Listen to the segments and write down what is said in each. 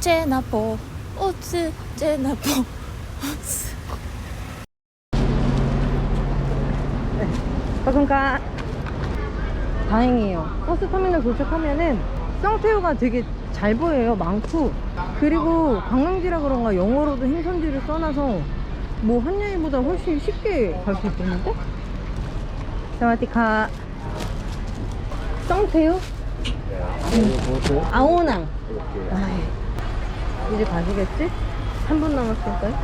제나보 오츠 제나보 가끔가 다행이에요. 버스 터미널 도착하면은 쌍태우가 되게 잘 보여요. 많고 그리고 관광지라 그런가 영어로도 행선지를 써놔서 뭐 한여행보다 훨씬 쉽게 갈 수 있겠는데? 사와디카 쌍태우? 아오낭 아 이, 이제 가시겠지? 3분 남았을까요?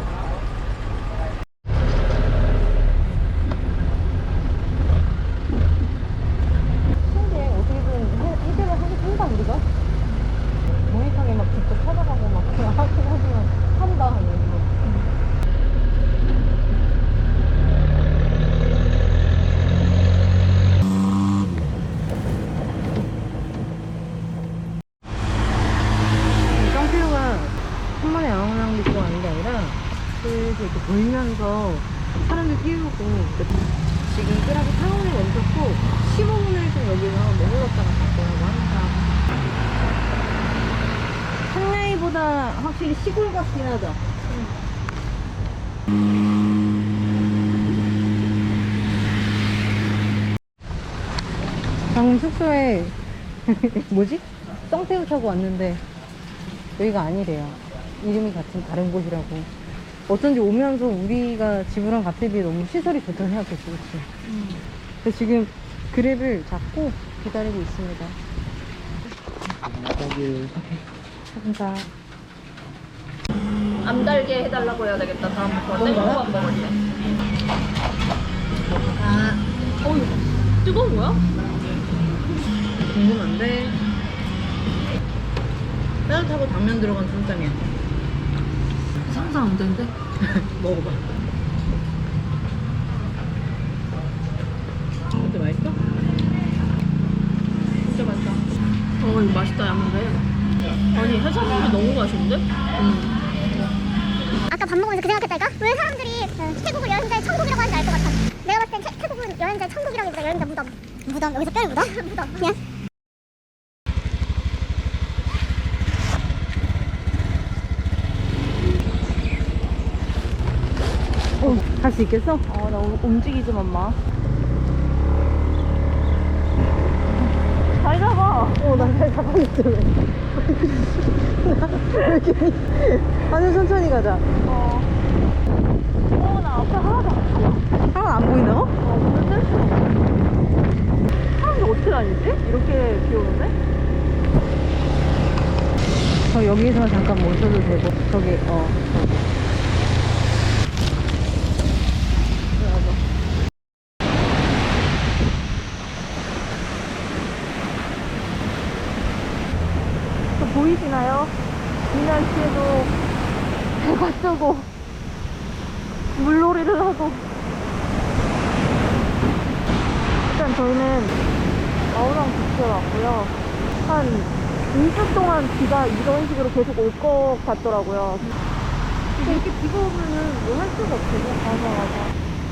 신기해. 어떻게든 해- 해결을 하긴 한다, 우리가. 모니터에 막 직접 찾아가고 막 그냥 하긴 하지만 한다, 이거. 쌍필요가 한 번에 양양도 있고 하는 게 아니라 그래서 이렇게 돌면서 사람들 띄우고 지금 끄라기 타운에 멈췄고 15분을 좀 여기서 머물렀다가 갈 거라고 하니까 상하이보다 확실히 시골 같긴 하다 방금 숙소에 뭐지? 썽새우 타고 왔는데 여기가 아니래요 이름이 같은 다른 곳이라고 어쩐지 오면서 우리가 지불한 값에 비해 너무 시설이 좋다고 생각했어 그치? 그래서 지금 그랩을 잡고 기다리고 있습니다 감사합니다 안 달게 해달라고 해야 되겠다 다음부터 뭔가요? 땡초밥 먹을 때 아 어이 뜨거운 거야? 궁금한데 따뜻하고 당면 들어간 찜닭이야 상상 안 되는데? 먹어봐 어때 맛있어? 진짜 맛있다 어 이거 맛있다 야무데 아니 해산물이 너무 맛있는데? 응 아까 밥 먹으면서 그 생각했다니까? 왜 사람들이 어, 태국을 여행자의 천국이라고 하는지 알 것 같아. 내가 봤을 땐 태, 태국은 여행자의 천국이라기보다 여행자 무덤. 무덤. 여기서 뼈를 묻어? 무덤. 그냥. 어, 갈 수 있겠어? 아나 움직이지만 마잘 잡아 어, 나잘 잡아냈어, 왜. 왜 이렇게. 아주 천천히 가자. 어. 어, 나 앞에 하나도 안 보여. 하나 안 보이나? 어, 없는데? 사람들 어떻게 다니지? 이렇게 비 오는데? 저 여기서 잠깐 멈춰도 되고, 저기, 어, 저기. 저 보이시나요? 이 날씨에도 배가 쓰고 물놀이를 하고. 일단 저희는 아우랑 비치에 왔고요. 한 2주 동안 비가 이런 식으로 계속 올 것 같더라고요. 근데 이렇게 비가 오면은 뭐 할 수가 없어요 맞아 맞아.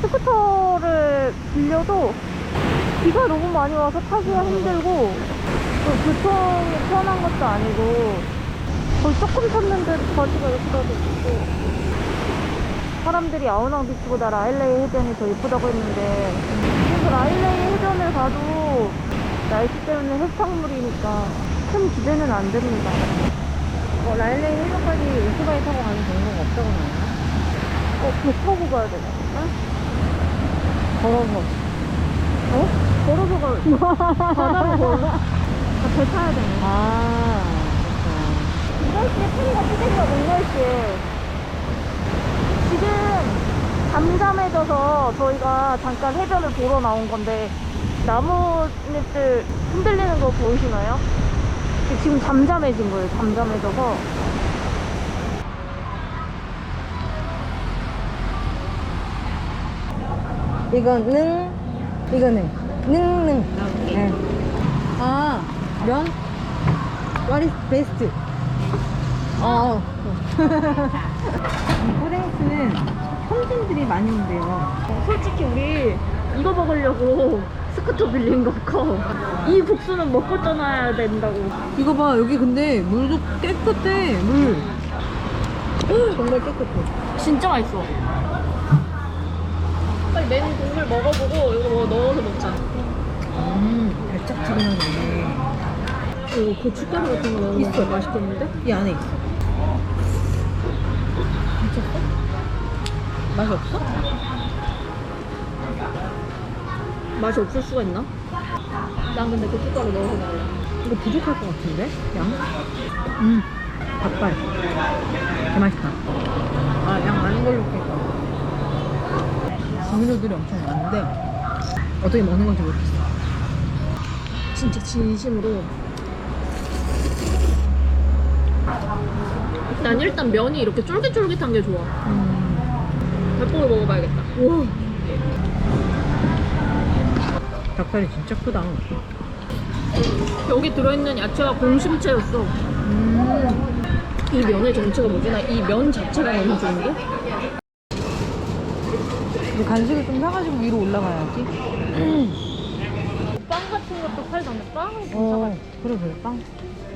스쿠터를 빌려도 비가 너무 많이 와서 타기가 힘들고 또 교통이 편한 것도 아니고 거의 조금 탔는데도 바지가 이렇게라도 있고 사람들이 아우낭 비치보다 라일레이 해변이 더 예쁘다고 했는데 그래서 라일레이 해변을 가도 날씨 때문에 해산물이니까 큰 기대는 안 됩니다 어, 라일레이 해변까지 오토바이 타고 가는 경로가 없다고 나요? 어, 배 타고 가야 되나? 걸어서. 어? 걸어서 가 바다로 걸어? 아, 배 타야 되네 아, 이 날씨에 페리가 뜨겠어, 이 날씨에. 지금 잠잠해져서 저희가 잠깐 해변을 보러 나온 건데, 나뭇잎들 흔들리는 거 보이시나요? 지금 잠잠해진 거예요, 잠잠해져서. 이거는, 이거는, 능능. 네. 아, 면? What is best? 어. 이 코댕스는 현진들이 많이 온대요. 솔직히 우리 이거 먹으려고 스쿠터 빌린 거고 이 국수는 먹고 떠나야 된다고. 이거 봐 여기 근데 물도 깨끗해 물 정말 깨끗해 진짜 맛있어. 빨리 맨 국물 먹어보고 이거 뭐 넣어서 먹자. 음 달짝지근하네 이거 고춧가루 같은 거 있어. 맛있겠는데? 이 안에 있어 미쳤어? 맛이 없어? 맛이 없을 수가 있나? 난 근데 고춧가루 넣어서 먹을래. 이거 부족할 것 같은데? 양? 음 닭발 개 맛있다 아 양 많은 걸로 할까 종류들이 엄청 많은데 어떻게 먹는 건지 모르겠어 진짜 진심으로. 난 일단 면이 이렇게 쫄깃쫄깃한 게 좋아. 음, 닭볶을 먹어봐야겠다. 와. 닭다리 진짜 크다 여기 들어있는 야채가 공심채였어. 음. 이 면의 정체가 뭐지? 나 이 면 자체가 너무 좋은데? 간식을 좀 사가지고 위로 올라가야지 빵 같은 것도 팔던데 빵은 어 그래 그래 빵.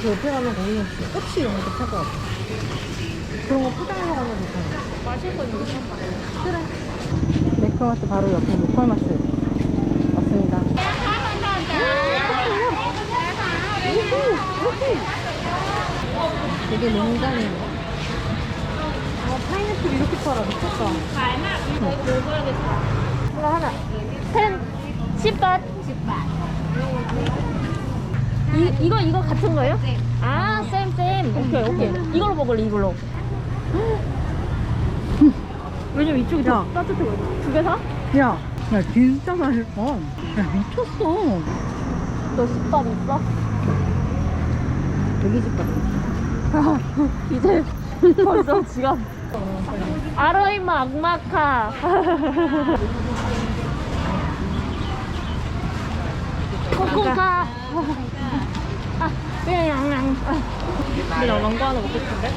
그 옆에 가면 거기는 꼬치 이런 것도 팔것 같아. 그런 거 포장해서 가면 좋잖아. 마실 거 있는 거 그래. 매크로마트 바로 옆에 로컬마트 왔습니다. 되게 농장이네. 아, 파인애플 이렇게 팔아. 미쳤다. 이거 하나. 펜 10밭. 10밭. 이, 이거 이거 같은 거예요? 아, 쌤, 쌤. 오케이, 오케이. 이걸로 먹을래, 이걸로. 왜냐면 이쪽이 더 야. 따뜻하거든. 두개 사? 야, 야 진짜 맛있어. 야 미쳤어. 너 10밭 있어? 여기 집 같아. 이제 벌써 지갑. 아로이마 악마카. 코코카. 아, 그냥. 근데 나 망고 하나 먹고 싶은데?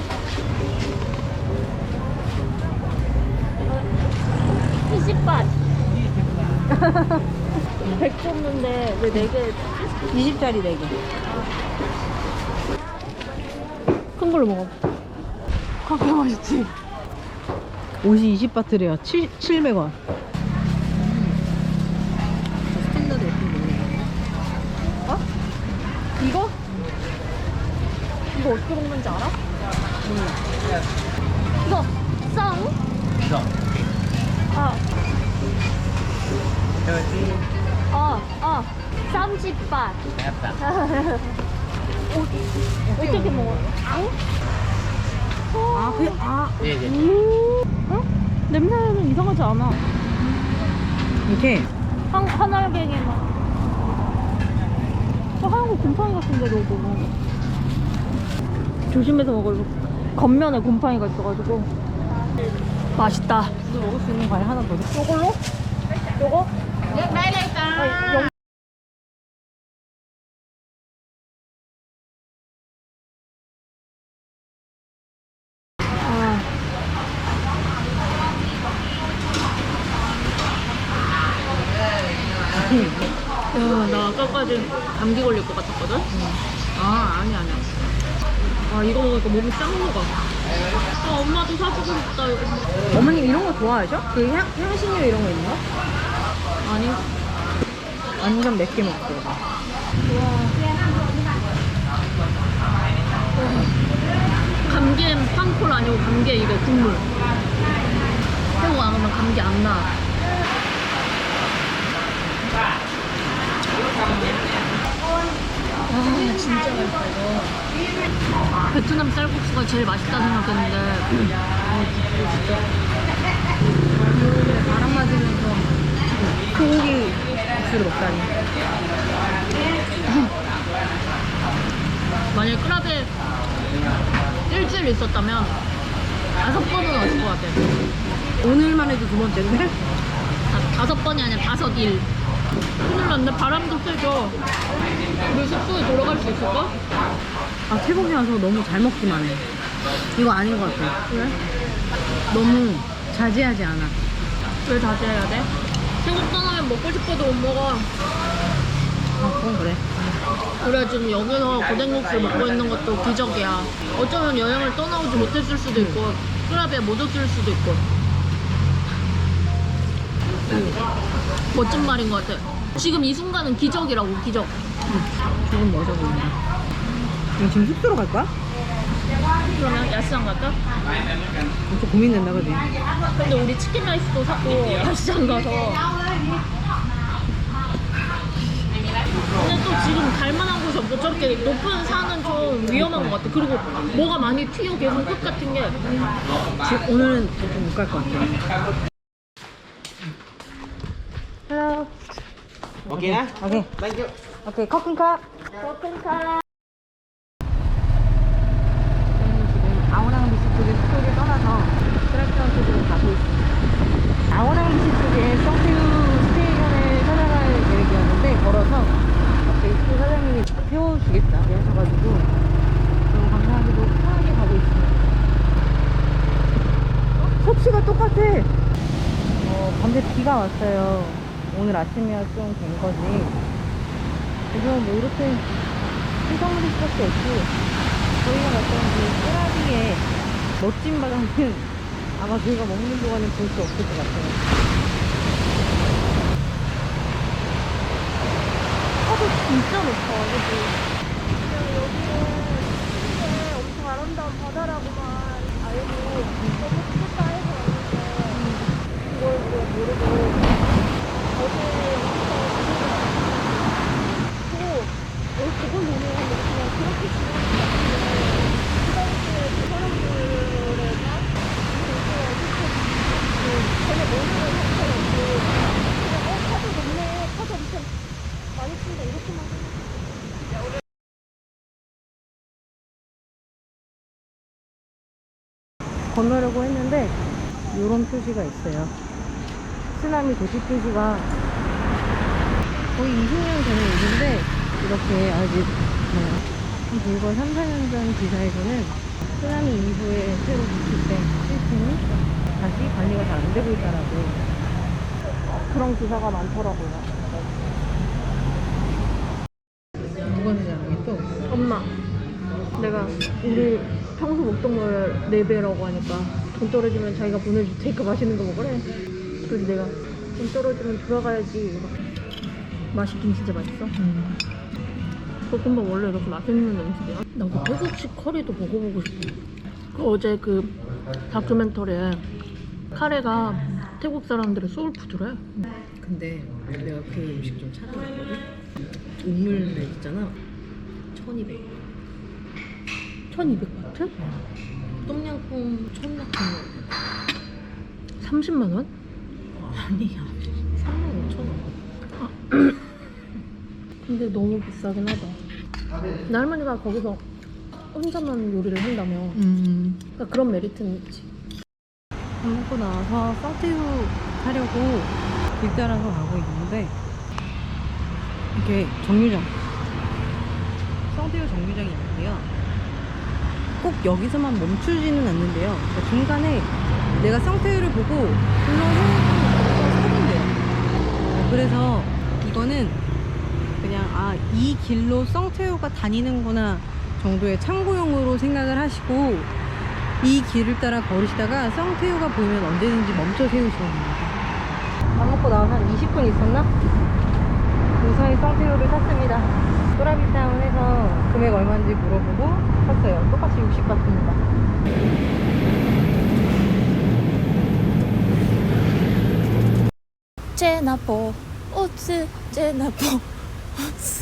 20밭. 100 줬는데 왜 4개 20짜리 4개. 큰 걸로 먹어. 그렇게 맛있지? 옷이 20바트래요. 7, 700원. 스탠다드 예쁜 거네. 어? 이거? 이거 어떻게 먹는지 알아? 몰라. 이거 쌍? 아. 어, 어. 30바. 어, 어떻게 먹어? 앙? 아, 그, 아, 어? 냄새는 이상하지 않아. 이렇게. 한, 한알갱이 막. 어, 한국 곰팡이 같은데, 너도. 조심해서 먹어. 이거 겉면에 곰팡이가 있어가지고. 맛있다. 오늘 먹을 수 있는 과일 하나 더 줘. 요걸로? 요거? 아, 영... 아. 야, 나 아까까지 감기 걸릴 것 같았거든? 아, 아니, 아니야. 아, 이거 먹으니까 몸이 싹 녹아. 아, 엄마도 사주고 싶다, 이거. 어머님 이런 거 좋아하셔? 그 향, 향신료 이런 거 있나? 아니, 완전 맵게 먹고. 감기엔 판콜 아니고 감기에 이거 국물. 새우 안 하면 감기 안 나. 아, 진짜 맛있다, 이거. 베트남 쌀국수가 제일 맛있다 생각했는데, 아, 진짜. 바람 맞으면서 소고기 국수를 먹다니. 만약에 클럽에 일주일 있었다면, 다섯 번은 왔을 것 같아. 오늘만 해도 두 번째인데? 다, 다섯 번이 아니라 다섯 일. 큰일 났네. 바람도 세죠. 우리 숙소에 돌아갈 수 있을까? 아, 태국에 와서 너무 잘 먹기만 해. 이거 아닌 것 같아. 왜? 너무 자제하지 않아. 왜 자제해야 돼? 태국 떠나면 먹고 싶어도 못 먹어. 아, 그건 그래. 우리가 지금 여기서 고생국수 먹고 있는 것도 기적이야. 어쩌면 여행을 떠나오지 못했을 수도 있고, 클럽에 못 왔을 수도 있고. 멋진 말인 것 같아. 지금 이 순간은 기적이라고, 기적. 조금 멋져 보인다. 이거 지금 숙소로 갈 거야? 그러면 야시장 갈까? 좀 고민된다, 그지? 근데 우리 치킨 라이스도 사고 야시장 가서. 근데 또 지금 갈 만한 곳이 없고 저렇게 높은 산은 좀 위험한 것 같아. 그리고 뭐가 많이 튀어 계속 끝 같은 게. 지금 오늘은 좀못갈 것 같아. Hello. Okay? 오케이. Thank you. 오케이, 커튼카. 커튼카. 저희는 지금 아오랑 비치 쪽에 숙소를 떠나서 트라피언 쪽으로 가고 있습니다. 아오랑 비치 쪽에 성태우 스테이션을 찾아갈 계획이었는데 걸어서 갑자기 숙소 사장님이 태워주겠다 하셔가지고 너무 감사하게도 편하게 가고 있습니다. 어? 섭씨가 똑같아. 어, 밤새 비가 왔어요. 오늘 아침이야 좀 된 거지. 그래서 뭐 이렇게 신성물일 수밖에 없고 저희가 갔던 그 꼬라비의 멋진 바다는 아마 저희가 먹는 동안은 볼 수 없을 것 같아요. 파도 진짜 높아, 그지? 그냥 여기는 시내 엄청 아름다운 바다라고만 알고 너무 좋다 해서 왔는데 그걸 우리가 모르고 어제부터 고 여기 그걸 보면 그냥 그렇게 지내는 것 같은데 그 당시에 그 사람들의 나 되게 어떻게 전혀 모르는 상태였고 그냥 어 파도 높네 파도 엄청 많이 친다 이렇게만 건너려고 했는데 이런 표시가 있어요. 쓰나미 도시 표시가 거의 20년 전의 일인데 이렇게 아직 뭐, 불과 3, 4년 전 기사에서는 쓰나미 이후에 새로 구축된 시스템이 다시 관리가 잘 안 되고 있다라고 그런 기사가 많더라고요. 누가 되지 않겠어? 엄마, 내가 우리 평소 먹던 걸 4배라고 하니까 돈 떨어지면 자기가 보내줄 테니까 맛있는 거 먹으래. 그래서 내가 돈 떨어지면 돌아가야지. 맛있긴 진짜 맛있어. 음. 볶음밥 원래 이렇게 맛있는 음식이야? 나그 태국식 커리도 먹어보고 싶어. 그 어제 그 다큐멘터리에 카레가 태국 사람들의 소울푸드래. 근데 내가 그 음식 좀 찾아봤거든? 우물면 있잖아 1200 1200바트? 똠양꿍 천낙꿍 30만 원? 아니야 3만 5천 원 근데 너무 비싸긴 하다. 나 할머니가 거기서 혼자만 요리를 한다며. 음. 그러니까 그런 메리트는 있지. 밥 먹고 나와서 썬테우 사려고 길 따라서 가고 있는데 이게 정류장 썬테우 정류장이 있는데요 꼭 여기서만 멈추지는 않는데요 그러니까 중간에 내가 썬테우를 보고 불러서 서면 돼요 그래서 이거는 그냥 아 이 길로 썬테우가 다니는구나 정도의 참고용으로 생각을 하시고 이 길을 따라 걸으시다가 썬테우가 보이면 언제든지 멈춰 세우시면 됩니다. 밥 먹고 나와서 한 20분 있었나? 무사히 썬테우를 탔습니다. 또라비타운에서 금액 얼마인지 물어보고 탔어요. 똑같이 60바트입니다. 제나보 오츠 제나보 오츠